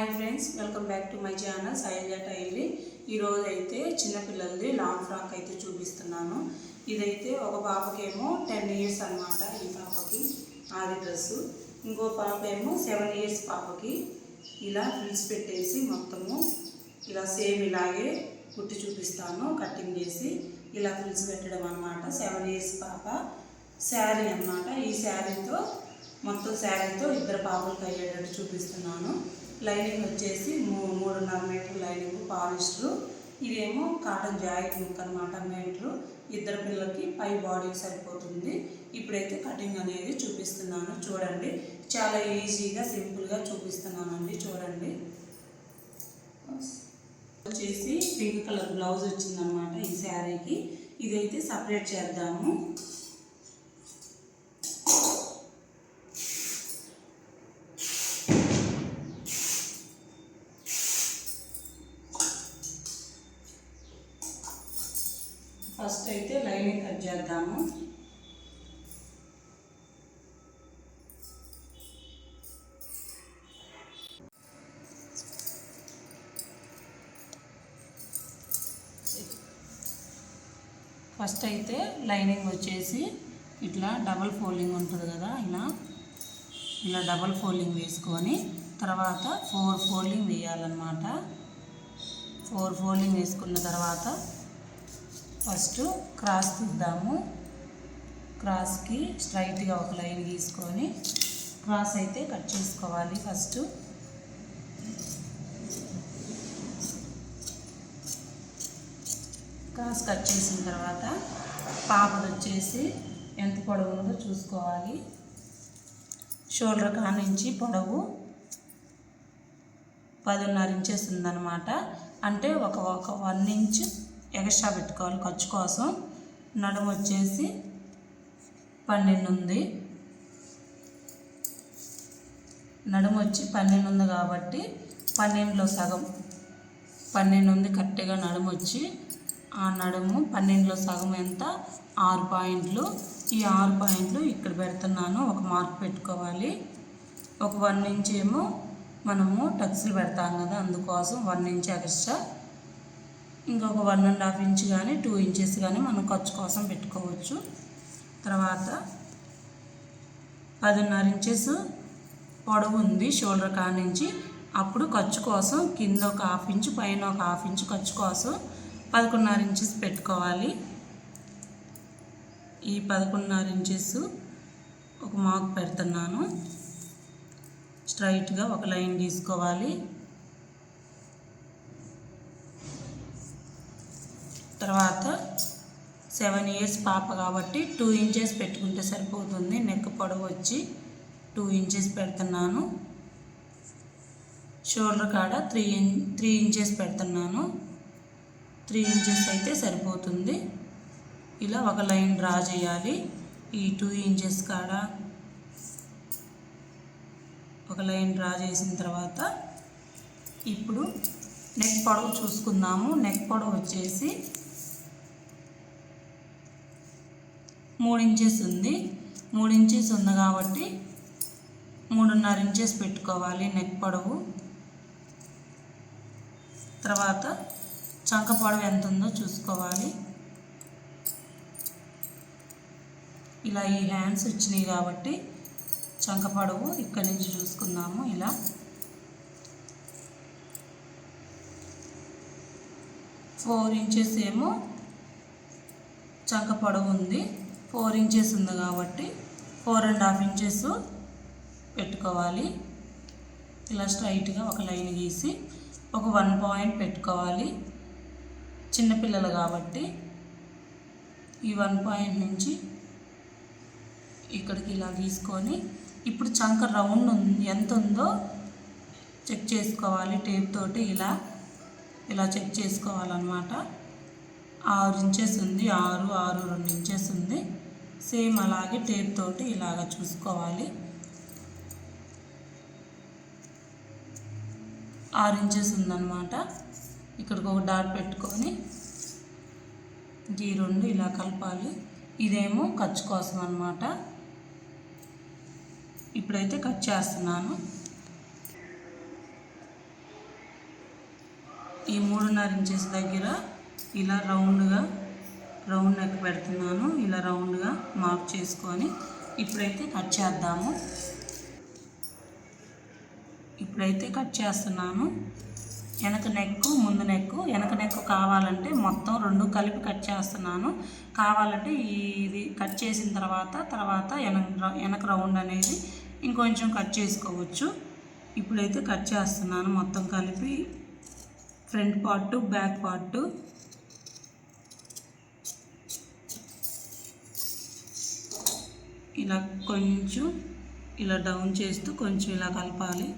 Hi friends welcome back to my channel Shailaja tailoring ఈరోజు అయితే చిన్నపిల్లలది long frock అయితే చూపిస్తున్నాను. ఇదైతే ఒక పాపకేమో టెన్ ఇయర్స్ అన్నమాట ఈ పాపకి ఆది డ్రెస్సు ఇంకో పాప ఏమో సెవెన్ ఇయర్స్ పాపకి. ఇలా ఫ్రిల్స్ పెట్టేసి మొత్తము ఇలా సేమ్ ఇలాగే కుట్టి చూపిస్తాను కటింగ్ చేసి ఇలా ఫ్రిల్స్ పెట్టడం అనమాట సెవెన్ ఇయర్స్ పాప శారీ అన్నమాట. ఈ శారీతో మొత్తం శారీతో ఇద్దరు పాపలకు అయ్యేటట్టు చూపిస్తున్నాను. లైనింగ్ వచ్చేసి మూ మూడున్నర మీటర్ లైనింగ్ పాలిస్టరు. ఇదేమో కాటన్ జాకెట్ ముక్క అనమాట మీటరు ఇద్దరు పిల్లలకి పై బాడీకి సరిపోతుంది. ఇప్పుడైతే కటింగ్ అనేది చూపిస్తున్నాను. చూడండి. చాలా ఈజీగా సింపుల్గా చూపిస్తున్నానండి. చూడండి. వచ్చేసి పింక్ కలర్ బ్లౌజ్ వచ్చిందనమాట ఈ శారీకి. ఇదైతే సపరేట్ చేద్దాము. ఫస్ట్ అయితే లైనింగ్ వచ్చేసి ఇట్లా డబల్ ఫోల్డింగ్ ఉంటుంది కదా ఇలా. ఇలా డబల్ ఫోల్డింగ్ వేసుకొని తర్వాత ఫోర్ ఫోల్డింగ్ వేయాలన్నమాట. ఫోర్ ఫోల్డింగ్ వేసుకున్న తర్వాత ఫస్ట్ క్రాస్ తీద్దాము. క్రాస్కి స్ట్రైట్గా ఒక లైన్ గీసుకొని క్రాస్ అయితే కట్ చేసుకోవాలి ఫస్ట్. క్రాస్ కట్ చేసిన తర్వాత పాపది వచ్చేసి ఎంత పొడవు ఉందో చూసుకోవాలి. షోల్డర్ కా నుంచి పొడవు పదిన్నర ఇంచెస్ ఉందన్నమాట. అంటే ఒక ఒక వన్ ఇంచ్ ఎక్స్ట్రా పెట్టుకోవాలి ఖర్చు కోసం. నడుము వచ్చేసి పన్నెండు ఉంది. నడుము వచ్చి పన్నెండు ఉంది కాబట్టి పన్నెండులో సగం పన్నెండు ఉంది కరెక్ట్గా నడుము వచ్చి ఆ నడుము పన్నెండులో సగం ఎంత? ఆరు పాయింట్లు. ఈ ఆరు పాయింట్లు ఇక్కడ పెడుతున్నాను. ఒక మార్క్ పెట్టుకోవాలి. ఒక వన్ ఇంచ్ ఏమో మనము టక్స్లు పెడతాం కదా అందుకోసం వన్ ఇంచ్ ఎక్స్ట్రా. ఇంకొక వన్ అండ్ హాఫ్ ఇంచ్ కానీ టూ ఇంచెస్ కానీ మనం ఖర్చు కోసం పెట్టుకోవచ్చు. తర్వాత పదిన్నర ఇంచెస్ పొడవు ఉంది షోల్డర్ కాడ నుంచి. అప్పుడు ఖర్చు కోసం కింద ఒక హాఫ్ ఇంచ్ పైన ఒక హాఫ్ ఇంచ్ ఖర్చు కోసం పదకొండున్నర ఇంచెస్ పెట్టుకోవాలి. ఈ పదకొండున్నర ఇంచెస్ ఒక మార్క్ పెడుతున్నాను. స్ట్రైట్గా ఒక లైన్ తీసుకోవాలి. తర్వాత సెవెన్ ఇయర్స్ పాప కాబట్టి టూ ఇంచెస్ పెట్టుకుంటే సరిపోతుంది. నెక్ పొడవు వచ్చి టూ ఇంచెస్ పెడుతున్నాను. షోల్డర్ కాడ త్రీ ఇన్ త్రీ ఇంచెస్ పెడుతున్నాను. త్రీ ఇంచెస్ అయితే సరిపోతుంది. ఇలా ఒక లైన్ డ్రా చేయాలి. ఈ టూ ఇంచెస్ కాడ ఒక లైన్ డ్రా చేసిన తర్వాత ఇప్పుడు నెక్ పొడవు చూసుకుందాము. నెక్ పొడవు వచ్చేసి మూడు ఇంచెస్ ఉంది. మూడు ఇంచెస్ ఉంది కాబట్టి మూడున్నర ఇంచెస్ పెట్టుకోవాలి నెక్ పొడవు. తర్వాత చంక పొడవు ఎంత ఉందో చూసుకోవాలి. ఇలా ఈ హ్యాండ్స్ వచ్చినాయి కాబట్టి చంక పొడవు ఇక్కడి నుంచి చూసుకుందాము ఇలా. ఫోర్ ఇంచెస్ ఏమో చంక పొడవు ఉంది. ఫోర్ ఇంచెస్ ఉంది కాబట్టి ఫోర్ అండ్ హాఫ్ ఇంచెస్ పెట్టుకోవాలి. ఇలా స్ట్రైట్గా ఒక లైన్ గీసి ఒక వన్ పాయింట్ పెట్టుకోవాలి. చిన్నపిల్లలు కాబట్టి ఈ వన్ పాయింట్ నుంచి ఇక్కడికి ఇలా తీసుకొని ఇప్పుడు చంక రౌండ్ ఉంది. ఎంత ఉందో చెక్ చేసుకోవాలి. టేప్ తోటి ఇలా ఇలా చెక్ చేసుకోవాలన్నమాట. ఆరు ఇంచెస్ ఉంది. ఆరు ఆరు రెండు ఇంచెస్ ఉంది. సేమ్ అలాగే టేప్ తోటి ఇలాగ చూసుకోవాలి. ఆరు ఇంచెస్ ఉందన్నమాట. ఇక్కడికి ఒక డాట్ పెట్టుకొని ఈ రెండు ఇలా కలపాలి. ఇదేమో ఖర్చు కోసం అనమాట ఇప్పుడైతే కట్ చేస్తున్నాను. ఈ మూడున్నర ఇంచెస్ దగ్గర ఇలా రౌండ్గా రౌండ్ నెక్ పెడుతున్నాను. ఇలా రౌండ్గా మార్క్ చేసుకొని ఇప్పుడైతే కట్ చేద్దాము. ఇప్పుడైతే కట్ చేస్తున్నాను. వెనక నెక్ ముందు నెక్ వెనక నెక్ కావాలంటే మొత్తం రెండు కలిపి కట్ చేస్తున్నాను. కావాలంటే ఇది కట్ చేసిన తర్వాత తర్వాత వెనక వెనక రౌండ్ అనేది ఇంకొంచెం కట్ చేసుకోవచ్చు. ఇప్పుడైతే కట్ చేస్తున్నాను మొత్తం కలిపి. Front part back part. ఇలా కొంచెం ఇలా డౌన్ చేస్తూ కొంచెం ఇలా కలపాలి.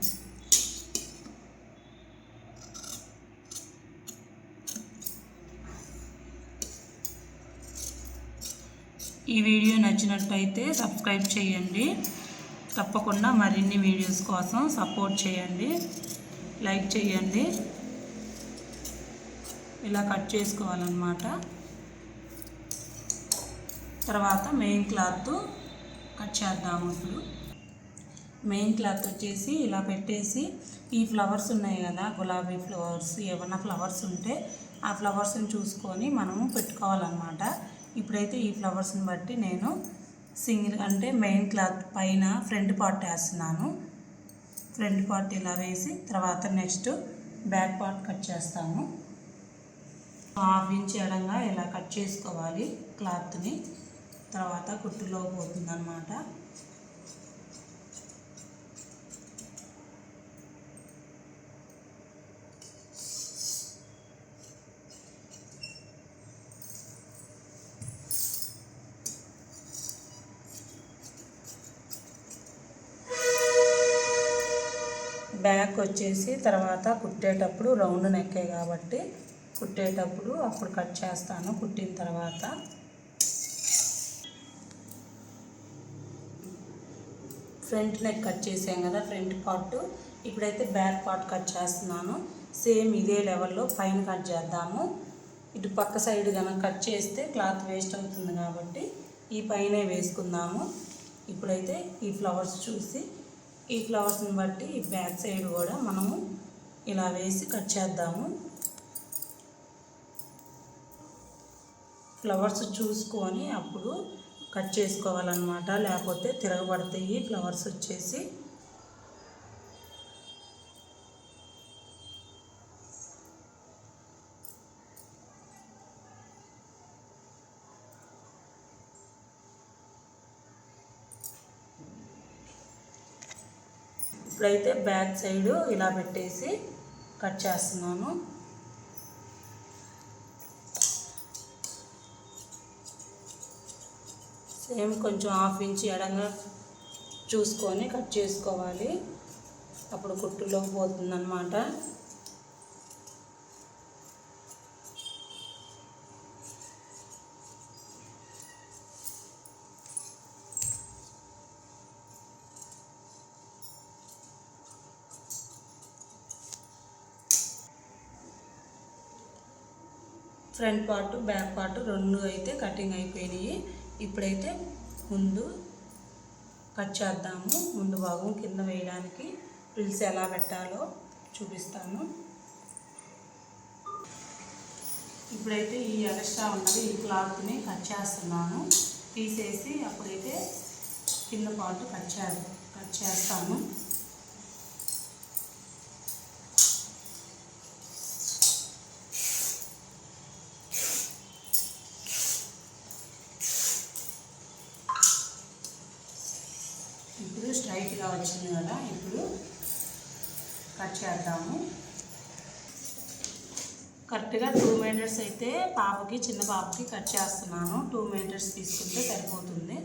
ఈ వీడియో నచ్చినట్టయితే సబ్స్క్రైబ్ చేయండి. తప్పకుండా మరిన్ని వీడియోస్ కోసం సపోర్ట్ చేయండి. లైక్ చేయండి. ఇలా కట్ చేసుకోవాలన్నమాట. తర్వాత మెయిన్ క్లాత్ కట్ చేద్దాము ఇప్పుడు. మెయిన్ క్లాత్ వచ్చేసి ఇలా పెట్టేసి ఈ ఫ్లవర్స్ ఉన్నాయి కదా గులాబీ ఫ్లవర్స్ ఏమన్నా ఫ్లవర్స్ ఉంటే ఆ ఫ్లవర్స్ని చూసుకొని మనము పెట్టుకోవాలన్నమాట. ఇప్పుడైతే ఈ ఫ్లవర్స్ని బట్టి నేను సింగిల్ అంటే మెయిన్ క్లాత్ పైన ఫ్రంట్ పార్ట్ వేస్తున్నాను. ఫ్రంట్ పార్ట్ ఇలా వేసి తర్వాత నెక్స్ట్ బ్యాక్ పార్ట్ కట్ చేస్తాము హాఫ్ ఇంచ్ ఎడంగా ఇలా కట్ చేసుకోవాలి క్లాత్ని. తర్వాత కుట్టులో పోతుందన్నమాట. నెక్ వచ్చేసి తర్వాత కుట్టేటప్పుడు రౌండ్ నెక్కే కాబట్టి కుట్టేటప్పుడు అప్పుడు కట్ చేస్తాను కుట్టిన తర్వాత. ఫ్రంట్ నెక్ కట్ చేసాం కదా ఫ్రంట్ పార్ట్. ఇప్పుడైతే బ్యాక్ పార్ట్ కట్ చేస్తున్నాను. సేమ్ ఇదే లెవెల్లో పైన కట్ చేద్దాము. ఇటు పక్క సైడ్ కనుక కట్ చేస్తే క్లాత్ వేస్ట్ అవుతుంది కాబట్టి ఈ పైనే వేసుకుందాము. ఇప్పుడైతే ఈ ఫ్లవర్స్ చూసి ఈ ఫ్లవర్స్ని బట్టి ఈ బ్యాక్ సైడ్ కూడా మనము ఇలా వేసి కట్ చేద్దాము. ఫ్లవర్స్ చూసుకొని అప్పుడు కట్ చేసుకోవాలన్నమాట. లేకపోతే తిరగబడతాయి. ఫ్లవర్స్ వచ్చేసి ఇప్పుడైతే బ్యాక్ సైడ్ ఇలా పెట్టేసి కట్ చేస్తున్నాను. సేమ్ కొంచెం హాఫ్ ఇంచ్ ఎడంగా చూసుకొని కట్ చేసుకోవాలి. అప్పుడు కుట్టులో పోతుందన్నమాట. ఫ్రంట్ పార్ట్ బ్యాక్ పార్ట్ రెండు అయితే కటింగ్ అయిపోయినాయి. ఇప్పుడైతే ముందు కట్ చేద్దాము. ముందు భాగం కింద వేయడానికి ఫ్రిల్స్ ఎలా పెట్టాలో చూపిస్తాను. ఇప్పుడైతే ఈ ఎక్స్ట్రా ఉన్నది ఈ క్లాత్ని కట్ చేస్తున్నాను. తీసేసి అప్పుడైతే కింద పార్ట్ కట్ చే కట్ చేస్తాను. ఇప్పుడు వచ్చింది కదా ఇప్పుడు కట్ చేద్దాము. కరెక్ట్గా టూ మీటర్స్ అయితే పాపకి చిన్న పాపకి కట్ చేస్తున్నాను. టూ మీటర్స్ తీసుకుంటే సరిపోతుంది.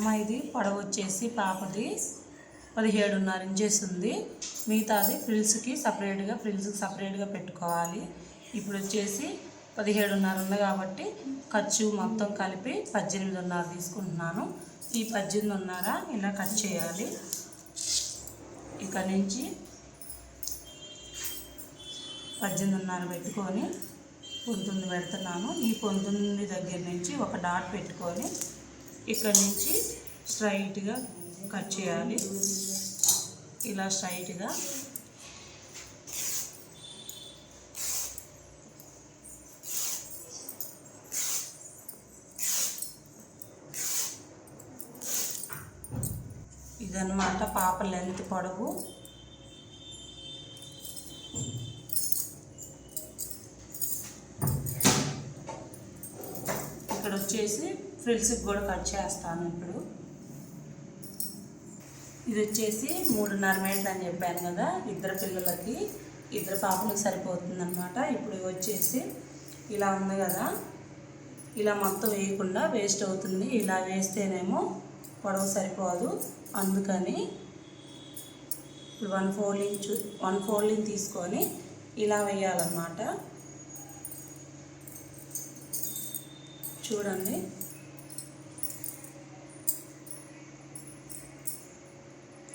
అమ్మాయిది పొడవు వచ్చేసి పాపది పదిహేడున్నర ఇంచెస్ ఉంది. మిగతాది ఫ్రిల్స్కి సపరేట్గా ఫ్రిల్స్కి సపరేట్గా పెట్టుకోవాలి. ఇప్పుడు వచ్చేసి పదిహేడున్నర ఉంది కాబట్టి ఖర్చు మొత్తం కలిపి పద్దెనిమిదిన్నర తీసుకుంటున్నాను. ఈ పద్దెనిమిదిన్నర ఇలా కట్ చేయాలి. ఇక్కడ నుంచి పద్దెనిమిదిన్నర పెట్టుకొని పంతొమ్మిది పెడుతున్నాను. ఈ పంతొమ్మిది దగ్గర నుంచి ఒక డాట్ పెట్టుకొని ఇక్కడ నుంచి స్ట్రైట్గా కట్ చేయాలి. ఇలా స్ట్రైట్గా. ఇదన్నమాట పాప లెంత్ పొడవు. ఫ్రిల్స్కి కూడా కట్ చేస్తాను ఇప్పుడు. ఇది వచ్చేసి మూడున్నర మీటర్ అని చెప్పాను కదా ఇద్దరు పిల్లలకి ఇద్దరు పాపలకు సరిపోతుంది అనమాట ఇప్పుడు వచ్చేసి ఇలా ఉంది కదా ఇలా మొత్తం వేయకుండా వేస్ట్ అవుతుంది. ఇలా వేస్తేనేమో పొడవు సరిపోదు. అందుకని ఇప్పుడు వన్ ఫోల్డింగ్ చూ వన్ ఫోల్డింగ్ తీసుకొని ఇలా వేయాలన్నమాట. చూడండి.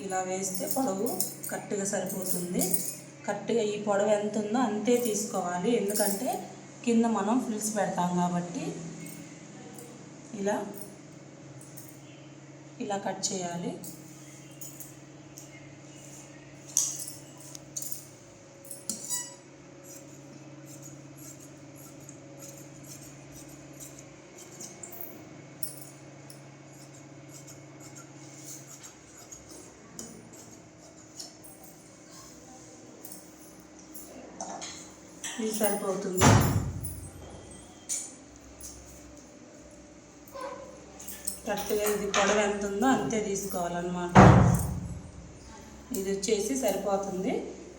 ఇలా వేస్తే పొడవు కరెక్ట్గా సరిపోతుంది. కరెక్ట్గా ఈ పొడవు ఎంత ఉందో అంతే తీసుకోవాలి. ఎందుకంటే కింద మనం ఫిల్స్ పెడతాం కాబట్టి ఇలా ఇలా కట్ చేయాలి. ఇది సరిపోతుంది. కరెక్ట్గా ఇది పొడవు ఎంత ఉందో అంతే తీసుకోవాలన్నమాట. ఇది వచ్చేసి సరిపోతుంది.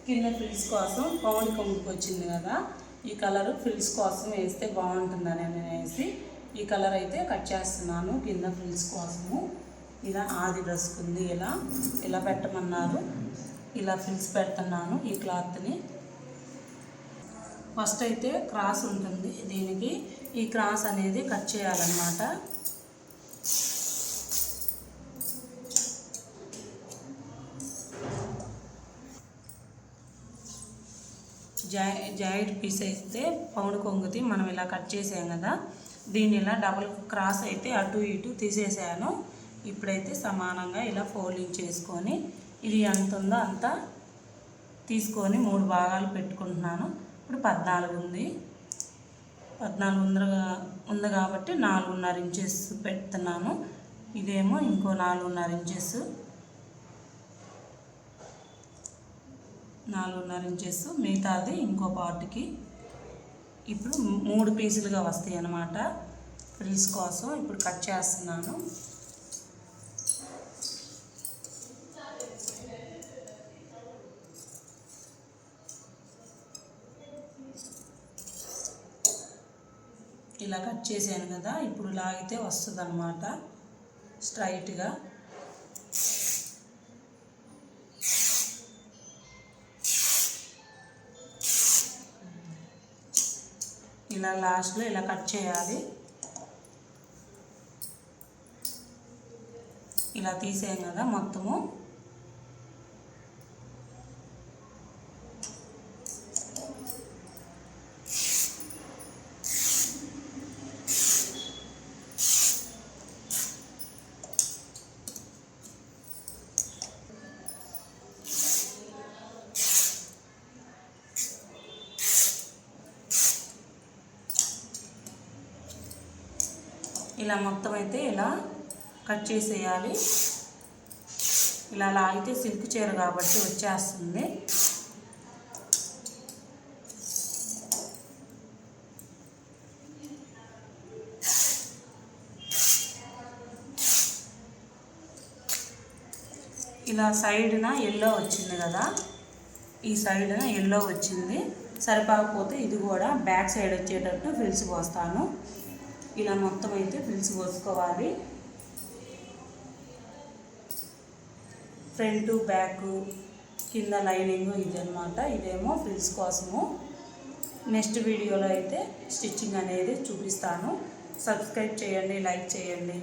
కింద ఫిల్స్ కోసం పౌండ్ కొమ్ముకి వచ్చింది కదా ఈ కలర్ ఫ్రిల్స్ కోసం వేస్తే బాగుంటుందని అనేసి ఈ కలర్ అయితే కట్ చేస్తున్నాను కింద ఫ్రిల్స్ కోసము. ఇలా ఆది డ్రెస్కుంది ఇలా ఇలా పెట్టమన్నారు. ఇలా ఫ్రిల్స్ పెడుతున్నాను ఈ క్లాత్ని. ఫస్ట్ అయితే క్రాస్ ఉంటుంది దీనికి. ఈ క్రాస్ అనేది కట్ చేయాలన్నమాట. జాయి జాయింట్ పీస్ అయితే పౌండ్ కొంగుతి మనం ఇలా కట్ చేసాం కదా. దీన్ని ఇలా డబుల్ క్రాస్ అయితే అటు ఇటు తీసేసాను. ఇప్పుడైతే సమానంగా ఇలా ఫోల్డింగ్ చేసుకొని ఇది ఎంత ఉందో అంత తీసుకొని మూడు భాగాలు పెట్టుకుంటున్నాను. ఇప్పుడు పద్నాలుగు ఉంది. పద్నాలుగు వందలుగా ఉంది కాబట్టి నాలుగున్నర ఇంచెస్ పెడుతున్నాను ఇదేమో ఇంకో నాలుగున్నర ఇంచెస్ నాలుగున్నర ఇంచెస్ మిగతాది ఇంకో పార్ట్కి ఇప్పుడు మూడు పీసులుగా వస్తాయి అన్నమాట ఫ్రిల్స్ కోసం ఇప్పుడు కట్ చేస్తున్నాను. ఇలా కట్ చేశాను కదా ఇప్పుడు లాగితే వస్తుంది అనమాట స్ట్రైట్గా. ఇలా లాస్ట్లో ఇలా కట్ చేయాలి. ఇలా తీసేయం కదా మొత్తము. ఇలా మొత్తం అయితే ఇలా కట్ చేసేయాలి. ఇలా లాగితే సిల్క్ చీర కాబట్టి వచ్చేస్తుంది. ఇలా సైడ్న ఎల్లో వచ్చింది కదా. ఈ సైడ్న ఎల్లో వచ్చింది. సరిపోకపోతే ఇది కూడా బ్యాక్ సైడ్ వచ్చేటట్టు ఫిల్స్ పోస్తాను. ఇలా మొత్తం అయితే ఫిల్స్ పోసుకోవాలి. ఫ్రంట్ బ్యాక్ కింద లైనింగ్ ఇదనమాట ఇదేమో ఫ్రిల్స్ కోసము. నెక్స్ట్ వీడియోలో అయితే స్టిచ్చింగ్ అనేది చూపిస్తాను. సబ్స్క్రైబ్ చేయండి లైక్ చేయండి.